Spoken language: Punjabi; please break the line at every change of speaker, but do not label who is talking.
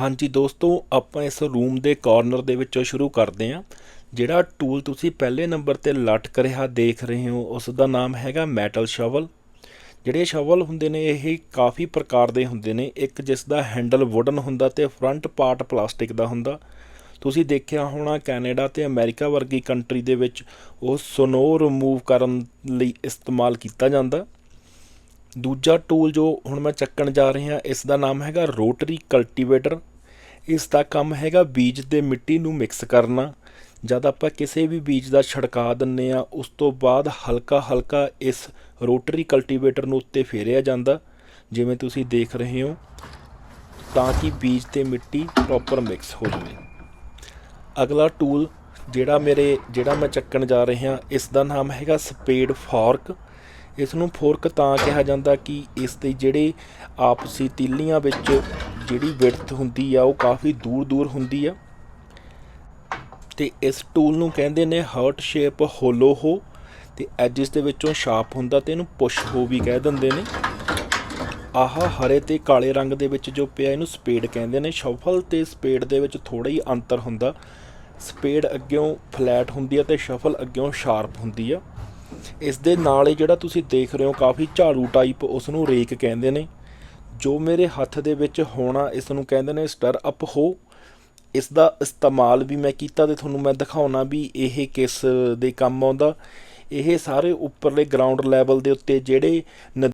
ਹਾਂਜੀ ਦੋਸਤੋ, ਆਪਾਂ ਇਸ ਰੂਮ ਦੇ ਕਾਰਨਰ ਦੇ ਵਿੱਚੋਂ ਸ਼ੁਰੂ ਕਰਦੇ ਹਾਂ। ਜਿਹੜਾ ਟੂਲ ਤੁਸੀਂ ਪਹਿਲੇ ਨੰਬਰ ਤੇ ਲਟਕ ਰਿਹਾ, ਦੇਖ ਰਹੇ ਹੋ ਉਸ ਦਾ ਨਾਮ ਹੈਗਾ ਮੈਟਲ ਸ਼ਵਲ ਜਿਹੜੇ ਸ਼ਵਲ ਹੁੰਦੇ ਨੇ, ਇਹ ਕਾਫੀ ਪ੍ਰਕਾਰ ਦੇ ਹੁੰਦੇ ਨੇ। ਇੱਕ ਜਿਸ ਦਾ ਹੈਂਡਲ ਵੁਡਨ ਹੁੰਦਾ ਤੇ ਫਰੰਟ ਪਾਰਟ ਪਲਾਸਟਿਕ ਦਾ ਹੁੰਦਾ। ਤੁਸੀਂ ਦੇਖਿਆ ਹੋਣਾ, ਕੈਨੇਡਾ ਤੇ ਅਮਰੀਕਾ ਵਰਗੀ ਕੰਟਰੀ ਦੇ ਵਿੱਚ ਉਹ ਸਨੋ ਰਿਮੂਵ ਕਰਨ ਲਈ ਇਸਤੇਮਾਲ ਕੀਤਾ ਜਾਂਦਾ। ਦੂਜਾ ਟੂਲ ਜੋ ਹੁਣ ਮੈਂ ਚੱਕਣ ਜਾ ਰਿਹਾ ਇਸ ਦਾ ਨਾਮ ਹੈਗਾ ਰੋਟਰੀ ਕਲਟੀਵੇਟਰ ਇਸ ਦਾ ਕੰਮ ਹੈਗਾ ਬੀਜ ਦੇ ਮਿੱਟੀ ਨੂੰ ਮਿਕਸ ਕਰਨਾ। ਜਦ ਆਪਾਂ ਕਿਸੇ ਵੀ ਬੀਜ ਦਾ ਛਿੜਕਾ ਦਿੰਨੇ ਆ ਉਸ ਤੋਂ ਬਾਅਦ ਹਲਕਾ ਹਲਕਾ ਇਸ ਰੋਟਰੀ ਕਲਟੀਵੇਟਰ ਨੂੰ ਉੱਤੇ ਫੇਰਿਆ ਜਾਂਦਾ। ਜਿਵੇਂ ਤੁਸੀਂ ਦੇਖ ਰਹੇ ਹੋ, ਤਾਂ ਕਿ ਬੀਜ ਤੇ ਮਿੱਟੀ ਪ੍ਰੋਪਰ ਮਿਕਸ ਹੋ ਜਾਵੇ। ਅਗਲਾ ਟੂਲ ਜਿਹੜਾ ਮੇਰੇ, ਜਿਹੜਾ ਮੈਂ ਚੱਕਣ ਜਾ ਰਿਹਾ ਇਸ ਦਾ ਨਾਮ ਹੈਗਾ ਸਪੇਡ ਫੋਰਕ ਇਸ ਨੂੰ ਫੋਰਕ ਤਾਂ ਕਿਹਾ ਜਾਂਦਾ ਕਿ ਇਸ ਦੇ ਜਿਹੜੇ ਆਪਸੀ ਤਿੱਲੀਆਂ ਵਿੱਚ ਜਿਹੜੀ ਵਿਡਥ ਹੁੰਦੀ ਆ, ਉਹ ਕਾਫੀ ਦੂਰ ਦੂਰ ਹੁੰਦੀ ਆ। ਤੇ ਇਸ ਟੂਲ ਨੂੰ ਕਹਿੰਦੇ ਨੇ ਹਰਟ ਸ਼ੇਪ ਹੋਲੋ ਹੋ। ਤੇ ਐਜਸ ਦੇ ਵਿੱਚੋਂ ਸ਼ਾਰਪ ਹੁੰਦਾ ਤੇ ਇਹਨੂੰ ਪੁਸ਼ ਹੋ ਵੀ ਕਹਿ ਦਿੰਦੇ ਨੇ। ਆਹ ਹਰੇ ਤੇ ਕਾਲੇ ਰੰਗ ਦੇ ਵਿੱਚ ਜੋ ਪਿਆ, ਇਹਨੂੰ ਸਪੇਡ ਕਹਿੰਦੇ ਨੇ। ਸ਼ਫਲ ਤੇ ਸਪੇਡ ਦੇ ਵਿੱਚ ਥੋੜਾ ਹੀ ਅੰਤਰ ਹੁੰਦਾ। ਸਪੇਡ ਅੱਗਿਓਂ ਫਲੈਟ ਹੁੰਦੀ ਆ ਤੇ ਸ਼ਫਲ ਅੱਗਿਓਂ ਸ਼ਾਰਪ ਹੁੰਦੀ ਆ। ਇਸ ਦੇ ਨਾਲ ਹੀ ਜਿਹੜਾ ਤੁਸੀਂ ਦੇਖ ਰਹੇ ਹੋ, ਕਾਫੀ ਝਾੜੂ ਟਾਈਪ ਉਸ ਨੂੰ ਰੇਕ ਕਹਿੰਦੇ ਨੇ। ਜੋ ਮੇਰੇ ਹੱਥ ਦੇ ਵਿੱਚ ਹੋਣਾ, ਇਸ ਨੂੰ ਕਹਿੰਦੇ ਨੇ ਸਟਰ ਅਪ ਹੋ। ਇਸ ਦਾ ਇਸਤੇਮਾਲ ਵੀ ਮੈਂ ਕੀਤਾ ਤੇ ਤੁਹਾਨੂੰ ਮੈਂ ਦਿਖਾਉਣਾ ਵੀ ਇਹ ਕਿਸ ਦੇ ਕੰਮ ਆਉਂਦਾ। ਇਹ ਸਾਰੇ ਉੱਪਰਲੇ ਗਰਾਊਂਡ ਲੈਵਲ ਦੇ ਉੱਤੇ ਜਿਹੜੇ ਨ-